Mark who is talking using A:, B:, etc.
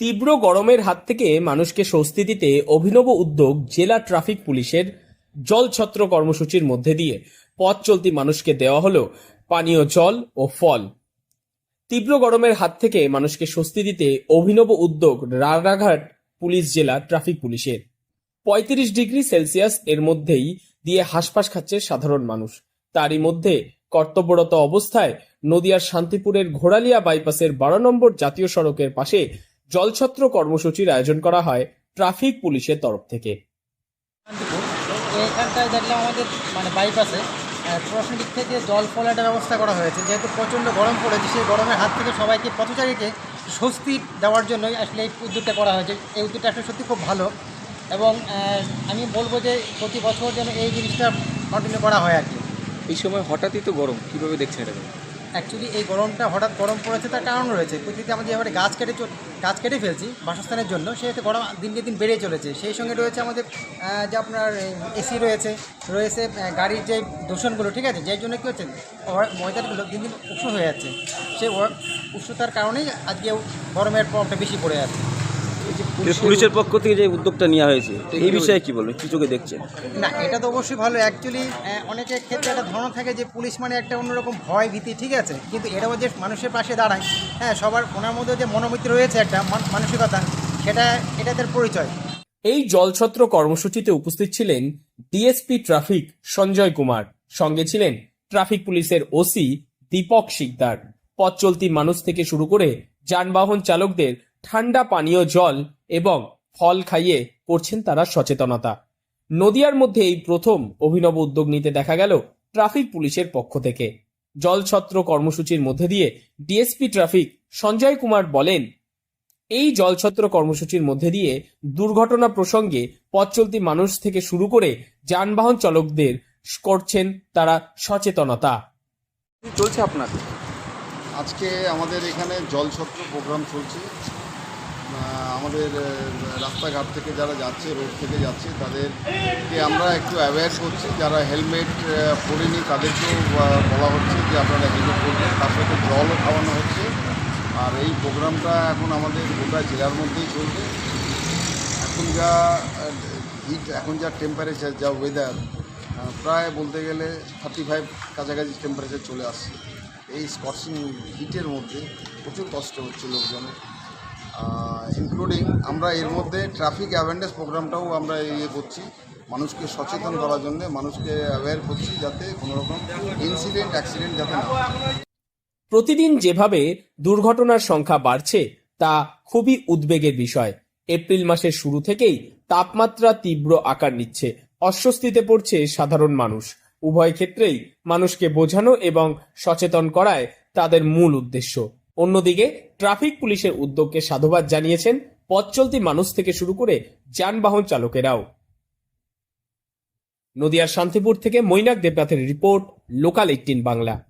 A: তীব্র গরমের হাত থেকে মানুষকে স্বস্তি দিতে অভিনব উদ্যোগ জেলা ট্রাফিক পুলিশের জলছত্র কর্মসূচির মধ্যে দিয়ে। পথ চলতি মানুষকে দেওয়া হলো পানীয় জল ও ফল। তীব্র গরমের হাত থেকে মানুষকে স্বস্তি দিতে অভিনব উদ্যোগ রানাঘাট পুলিশ জেলা ট্রাফিক পুলিশের। পঁয়ত্রিশ ডিগ্রি সেলসিয়াস এর মধ্যেই দিয়ে হাসফাস খাচ্ছে সাধারণ মানুষ। তারই মধ্যে কর্তব্যরত অবস্থায় নদিয়ার শান্তিপুরের ঘোড়ালিয়া বাইপাসের বারো নম্বর জাতীয় সড়কের পাশে জলছত্র কর্মসূচির আয়োজন করা হয় ট্রাফিক পুলিশের তরফ থেকে।
B: এখানটায় দেখলাম আমাদের মানে বাইপাসে আহ, প্রশাসনিক দিক থেকে জল ফলের একটা ব্যবস্থা করা হয়েছে। যেহেতু প্রচণ্ড গরম পড়েছে সেই গরমের হাত থেকে সবাইকে পথচারীকে স্বস্তি দেওয়ার জন্যই আসলে এই উদ্যোগটা করা হয়েছে। এই উদ্যোগটা আসলে সত্যি খুব ভালো এবং আমি বলব যে প্রতি বছর যেন এই জিনিসটা কন্টিনিউ করা হয় আর কি।
C: এই সময় হঠাৎই তো গরম কীভাবে দেখছেন এটাকে
B: অ্যাকচুয়ালি এই গরমটা হঠাৎ গরম পড়েছে, তার কারণ রয়েছে। পৃথিবীতে আমরা যেভাবে গাছ কেটে গাছ কেটে ফেলছি বাসস্থানের জন্য, সেহেতু গরম দিনকে দিন বেড়ে চলেছে। সেই সঙ্গে রয়েছে আমাদের যে আপনার এসি রয়েছে রয়েছে গাড়ির যে দূষণগুলো, ঠিক আছে? যার জন্য কী হচ্ছে ময়দানগুলো দিন দিন উষ্ণ হয়ে যাচ্ছে। সেই উষ্ণতার কারণেই আজকে গরমের প্রভাবটা বেশি পড়ে যাচ্ছে
D: পুলিশের পক্ষ থেকে যে উদ্যোগটা নেওয়া হয়েছে এই বিষয়ে কি বলবেন? কি চোখে দেখছেন?
B: না এটা তো অবশ্যই ভালো। অ্যাকচুয়ালি অনেকের ক্ষেত্রে একটা ধারণা থাকে যে পুলিশ মানে একটা অন্যরকম ভয় ভীতি ঠিক আছে? কিন্তু এরাও যে মানুষের পাশে দাঁড়ায় হ্যাঁ সবার ওনার মধ্যে যে মনোমিত রয়েছে একটা মানসিকতা সেটা এটা তার পরিচয়।
A: এই জলছত্র কর্মসূচিতে উপস্থিত ছিলেন ডিএসপি ট্রাফিক সঞ্জয় কুমার সঙ্গে ছিলেন ট্রাফিক পুলিশের ওসি দীপক শিকদার। পথ চলতি মানুষ থেকে শুরু করে যানবাহন চালকদের ঠান্ডা পানীয় জল এবং ফল খাইয়ে করছেন তারা সচেতনতা। নদিয়ার মধ্যে এই প্রথম অভিনব উদ্যোগ নিতে দেখা গেল ট্রাফিক পুলিশের পক্ষ থেকে। জলছত্র কর্মসূচির মধ্যে দিয়ে ডিএসপি ট্রাফিক সঞ্জয় কুমার বলেন এই জলছত্র কর্মসূচির মধ্যে দিয়ে দুর্ঘটনা প্রসঙ্গে পথ চলতি মানুষ থেকে শুরু করে যানবাহন চালকদের করছেন তারা সচেতনতা।
C: চলছে আপনার
E: আজকে আমাদের এখানে জলছত্র প্রোগ্রাম চলছে। আমাদের রাস্তাঘাট থেকে যারা যাচ্ছে, রোড থেকে যাচ্ছে, তাদেরকে আমরা একটু অ্যাওয়্যার করছি। যারা হেলমেট পরেনি, তাদেরকেও বলা হচ্ছে যে আপনারা হেলমেট পরবেন। তার সাথে জলও খাওয়ানো হচ্ছে। আর এই প্রোগ্রামটা এখন আমাদের গোটা জেলার মধ্যেই চলবে এখন যা হিট এখন যা টেম্পারেচার যা ওয়েদার প্রায় বলতে গেলে থার্টি ফাইভ কাছাকাছি টেম্পারেচার চলে আসছে। এই স্কর্চিং হিটের মধ্যে প্রচুর কষ্ট হচ্ছে লোকজনের। ইনক্লুডিং আমরা এর মধ্যে ট্রাফিক অ্যাওয়ারনেস প্রোগ্রামটাও আমরা ইয়ে করছি, মানুষকে সচেতন করার জন্য, মানুষকে অ্যাওয়্যার করছি যাতে কোনো রকম ইনসিডেন্ট অ্যাক্সিডেন্ট যাতে না
A: প্রতিদিন যেভাবে দুর্ঘটনার সংখ্যা বাড়ছে, তা খুবই উদ্বেগের বিষয়। এপ্রিল মাসের শুরু থেকেই তাপমাত্রা তীব্র আকার নিচ্ছে। অস্বস্তিতে পড়ছে সাধারণ মানুষ। উভয় ক্ষেত্রেই মানুষকে বোঝানো এবং সচেতন করায় তাদের মূল উদ্দেশ্য। অন্যদিকে, ট্রাফিক পুলিশের উদ্যোগকে সাধুবাদ জানিয়েছেন পথ চলতি মানুষ থেকে শুরু করে যানবাহন চালকেরাও। নদিয়ার শান্তিপুর থেকে মৈনাক দেবনাথের রিপোর্ট, লোকাল এইটিন বাংলা।